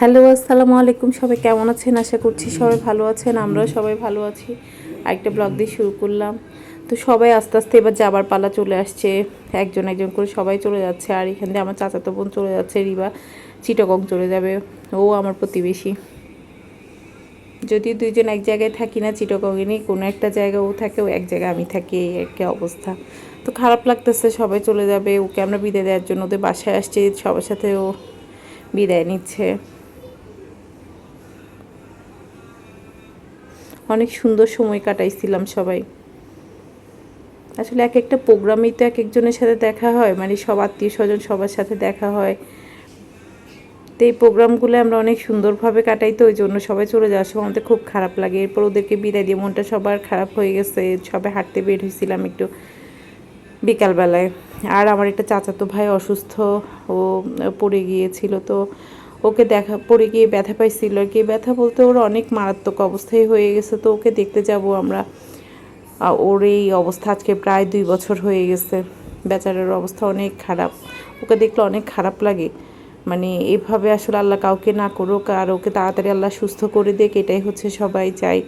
Hello, আসসালামু আলাইকুম। সবাই কেমন আছেন? আশা করছি সবাই ভালো আছেন, আমরাও সবাই ভালো আছি। একটা ব্লগ দিয়ে শুরু করলাম। তো সবাই আস্তে আস্তে এবার যাবার পালা চলে আসছে। একজন একজন করে সবাই চলে যাচ্ছে। আর এখান দিয়ে আমার চাচাতো বোন চলে যাচ্ছে, রিবা চিটগং চলে যাবে। ও আমার প্রতিবেশী। যদিও দুইজন এক জায়গায় থাকি না নেই, কোনো একটা জায়গায় ও থাকে, ও এক জায়গায় আমি থাকি, এই অবস্থা। তো খারাপ লাগতেছে, সবাই চলে যাবে। ওকে আমরা বিদায় দেওয়ার জন্য ওদের বাসায় আসছি, সবার সাথে ও বিদায় নিচ্ছে। অনেক সুন্দর সময় কাটাইছিলাম সবাই। আসলে এক একটা প্রোগ্রামেই তো এক একজনের সাথে দেখা হয় মানে সব আত্মীয় স্বজন সবার সাথে দেখা হয়। তো এই প্রোগ্রামগুলো আমরা অনেক সুন্দরভাবে কাটাই তো, ওই জন্য সবাই চলে যাওয়ার সময় আমাদের খুব খারাপ লাগে। এরপর ওদেরকে বিদায় দিয়ে মনটা সবার খারাপ হয়ে গেছে, সবাই হাঁটতে বের হয়েছিলাম একটু বিকালবেলায়। আর আমার একটা চাচাতো ভাই অসুস্থ, ও পড়ে গিয়েছিল তো ওকে দেখা পড়ে গিয়ে ব্যথা পাইছিল। আর কি ব্যথা বলতে ওর অনেক মারাত্মক অবস্থায় হয়ে গেছে, তো ওকে দেখতে যাব আমরা। ওর এই অবস্থা আজকে প্রায় দুই বছর হয়ে গেছে। বেচারার অবস্থা অনেক খারাপ। ওকে দেখলে অনেক খারাপ লাগে। মানে এভাবে আসলে আল্লাহ কাউকে না করুক, আর ওকে তাড়াতাড়ি আল্লাহ সুস্থ করে দেখ এটাই হচ্ছে সবাই চাই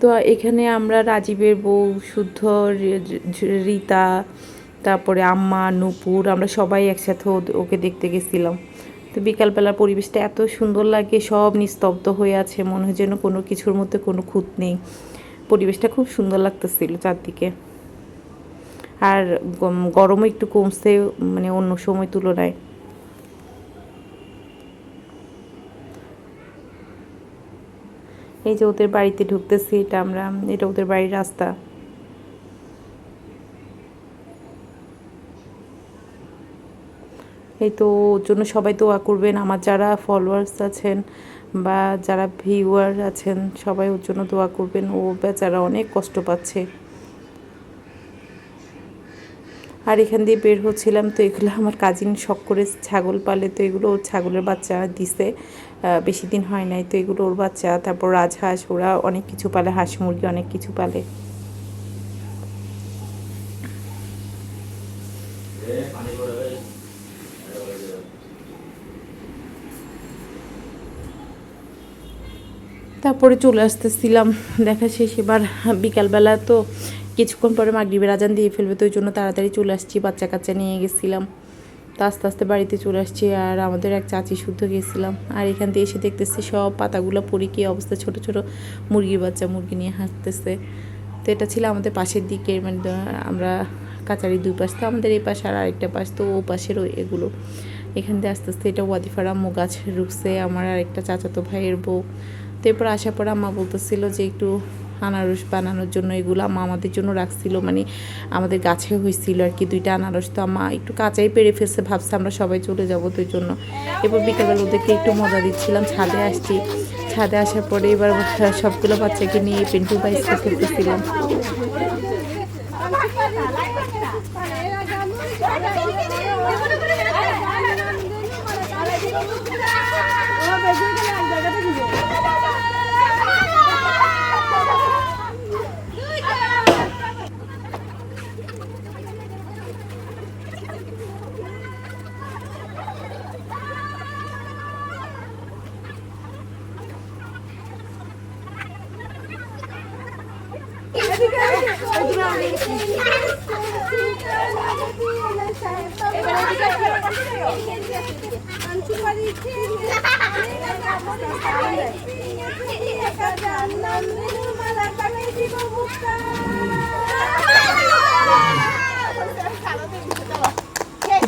তো এখানে আমরা রাজীবের বউ শুদ্ধ রীতা, তারপরে আম্মা, নূপুর, আমরা সবাই একসাথে ওকে দেখতে গেছিলাম। তো বিকালবেলার পরিবেশটা এত সুন্দর লাগে, সব নিস্তব্ধ হয়ে আছে, মনে হয় যেন কোনো কিছুর মধ্যে কোনো খুঁত নেই। পরিবেশটা খুব সুন্দর লাগতেছিল চারদিকে। আর গরমও একটু কমছে মানে অন্য সময় তুলনায়। এই যে ওদের বাড়িতে ঢুকতেছি, এটা আমরা, এটা ওদের বাড়ির রাস্তা। এই তো ওর জন্য সবাই দোয়া করবেন, আমার যারা ফলোয়ার্স আছেন বা যারা ভিউয়ার আছেন, সবাই ওর জন্য দোয়া করবেন। ও বেচারা অনেক কষ্ট পাচ্ছে। আর এখান দিয়ে বের হচ্ছিলাম তো এগুলো আমার কাজিন শখ করে ছাগল পালে, তো এগুলো ওর ছাগলের বাচ্চা দিছে। বেশি দিন হয় নাই, তো এগুলো ওর বাচ্চা। তারপর রাজহাঁস, ওরা অনেক কিছু পালে, হাঁস মুরগি অনেক কিছু পালে। তারপরে চলে আসতেছিলাম, দেখা শেষ। এবার বিকালবেলা তো কিছুক্ষণ পরে মাগরিবের আজান দিয়ে ফেলবে, তো ওই জন্য তাড়াতাড়ি চলে আসছি বাচ্চা কাচ্চা নিয়ে গেছিলাম। তো আস্তে আস্তে বাড়িতে চলে আসছি আর আমাদের এক চাচি শুদ্ধ গেছিলাম। আর এখান থেকে এসে দেখতেছি সব পাতাগুলো পড়ে কি অবস্থা, ছোট ছোট মুরগির বাচ্চা মুরগি নিয়ে হাঁটতেছে। তো এটা ছিল আমাদের পাশের দিকে মানে আমরা কাচারি দুই পাশ, তো আমাদের এই পাশে আর আরেকটা পাশ, তো ও পাশেরও এগুলো। এখান থেকে আস্তে আস্তে এটা ওয়াদিফার আম্মু গাছ রুখছে, আমার আরেকটা চাচাতো ভাইয়ের বউ। তো এরপর আসার পর আম্মা বলতেছিল যে একটু আনারস বানানোর জন্য এগুলো আম্মা আমাদের জন্য রাখছিল মানে আমাদের গাছে হয়েছিল আর কি দুইটা আনারস তো আম্মা একটু কাঁচাই পেরে ফেলছে ভাবছে আমরা সবাই চলে যাব তো জন্য এরপর বিকেলবেলা ওদেরকে একটু মজা দিচ্ছিলাম ছাদে আসছি ছাদে আসার পরে এবার সবগুলো বাচ্চাকে নিয়ে পেন্টু বাইস করতেছিলাম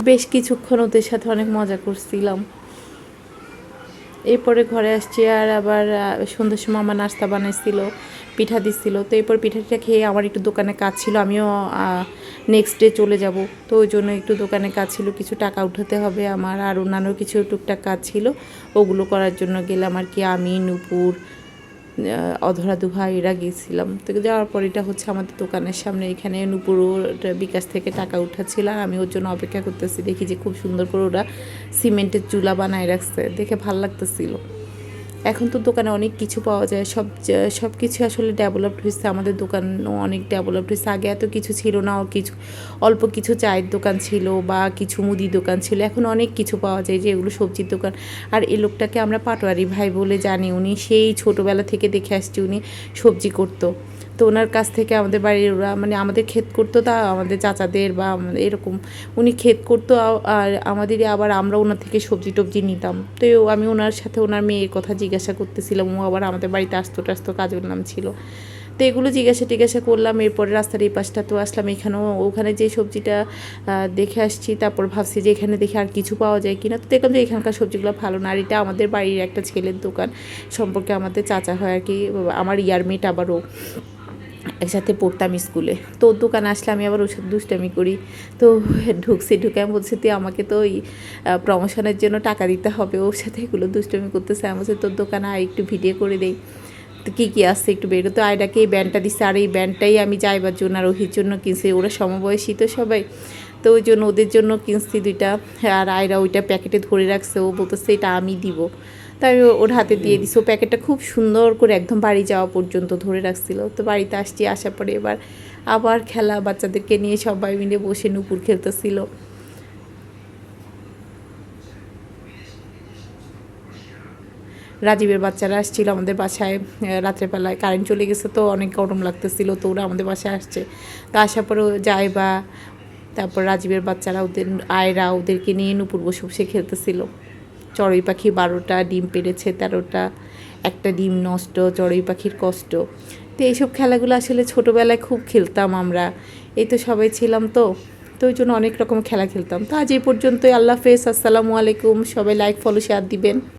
বেশ কিছুক্ষণ ওদের সাথে অনেক মজা করছিলাম। এরপরে ঘরে আসছি আর আবার সন্ধ্যার সময় আমার নাস্তা বানাইছিল। পিঠা দিচ্ছিল। তো এরপর পিঠাটা খেয়ে আমার একটু দোকানে কাজ ছিল, আমিও নেক্সট ডে চলে যাব। তো ওই জন্য একটু দোকানে কাজ ছিল, কিছু টাকা উঠাতে হবে আমার, আর অন্যান্য কিছু টুকটাক কাজ ছিল। ওগুলো করার জন্য গেলাম আর কি, আমি, নূপুর অধরা দুভাই এরা গিয়েছিলাম তো যাওয়ার পর এটা হচ্ছে আমাদের দোকানের সামনে, এখানে নুপুর বিকাশ থেকে টাকা উঠাচ্ছিল, আর আমি ওর জন্য অপেক্ষা করতেছি, দেখি যে খুব সুন্দর করে ওরা সিমেন্টের চুলা বানায় রাখছে, দেখে ভালো লাগতেছিল। এখন তো দোকানে অনেক কিছু পাওয়া যায়। সব সব কিছু আসলে ডেভেলপড হয়েছে। আমাদের দোকানও অনেক ডেভেলপড হয়েছে। আগে এত কিছু ছিল না। কিছু, অল্প কিছু চায়ের দোকান ছিল বা কিছু মুদি দোকান ছিল। এখন অনেক কিছু পাওয়া যায় যে এগুলো সবজির দোকান। আর এই লোকটাকে আমরা পাটোয়ারি ভাই বলে জানি। উনি সেই ছোটোবেলা থেকে দেখে আসছি উনি সবজি করতো। তো ওনার কাছ থেকে আমাদের বাড়ির ওরা মানে আমাদের ক্ষেত করতো তা, আমাদের চাচাদের বা এরকম। উনি ক্ষেত করতো আর আমাদেরই আবার আমরা ওনার থেকে সবজি টবজি নিতাম। তো আমি ওনার সাথে ওনার মেয়ের কথা জিজ্ঞাসা করতেছিলাম, ও আবার আমাদের বাড়িতে আসতো টাসতো কাজের নাম ছিল। তো এগুলো জিজ্ঞাসা টিজ্ঞাসা করলাম, এরপরে রাস্তার এই পাশটা তো আসলাম, এখানেও ওখানে যে সবজিটা দেখে আসছি, তারপর ভাবছি যে এখানে দেখে আর কিছু পাওয়া যায় কিনা। তো দেখলাম যে এখানকার সবজিগুলো ভালো না, আর এটা আমাদের বাড়ির একটা ছেলের দোকান। সম্পর্কে আমাদের চাচা হয় আর কি, আমার ইয়ার ইয়ারমেট আবারও একসাথে পড়তাম স্কুলে। তো ওর দোকানে আসলে আমি আবার সাথে দুষ্টামি করি। তো ঢুকছি, ঢুকে আমি বলছি, তুই আমাকে তো ওই প্রমোশনের জন্য টাকা দিতে হবে। ওর সাথে এগুলো দুষ্টামি করতেছে। আমি বলছি, তোর দোকানে আয়, একটু ভিডিও করে দেই। তো কী কী আসছে একটু বের তো আয়ডাকে এই ব্যান্ডটা দিচ্ছে আর এই ব্যান্ডটাই আমি যাইবার জন্য আর ওহির জন্য কিনছি। ওরা সমবয়সী তো সবাই। তো ওই জন্য ওদের জন্য কিনছি দুইটা। আর আয়রা ওইটা প্যাকেটে ধরে রাখছে। ও বলতেছে, এটা আমি দিব। তাই আমি ওর হাতে দিয়ে দিছি। ও প্যাকেটটা খুব সুন্দর করে একদম বাড়ি যাওয়া পর্যন্ত ধরে রাখছিল। তো বাড়িতে আসছি, আসার পরে এবার আবার খেলা বাচ্চাদেরকে নিয়ে সবাই মিলে বসে নুপুর খেলতেছিল। রাজীবের বাচ্চারা আসছিল আমাদের বাসায় রাত্রেবেলায় কারেন্ট চলে গেছে তো অনেক গরম লাগতেছিল তো ওরা আমাদের বাসায় আসছে। তো আসার পরে যায় বা তারপর রাজীবের বাচ্চারা ওদের, আয়রা ওদেরকে নিয়ে নুপুর বসে বসে খেলতেছিল। চড়ুই পাখি বারোটা, ডিম পেড়েছে তেরোটা, একটা ডিম নষ্ট, চড়ুই পাখির কষ্ট। তো এইসব খেলাগুলো আসলে ছোটোবেলায় খুব খেলতাম আমরা। এই তো সবাই ছিলাম তো তো ওই জন্য অনেক রকম খেলা খেলতাম। তো আজ এই পর্যন্তই, আল্লাহ হাফেজ, আসসালামু আলাইকুম। সবাই লাইক ফলো শেয়ার দিবেন।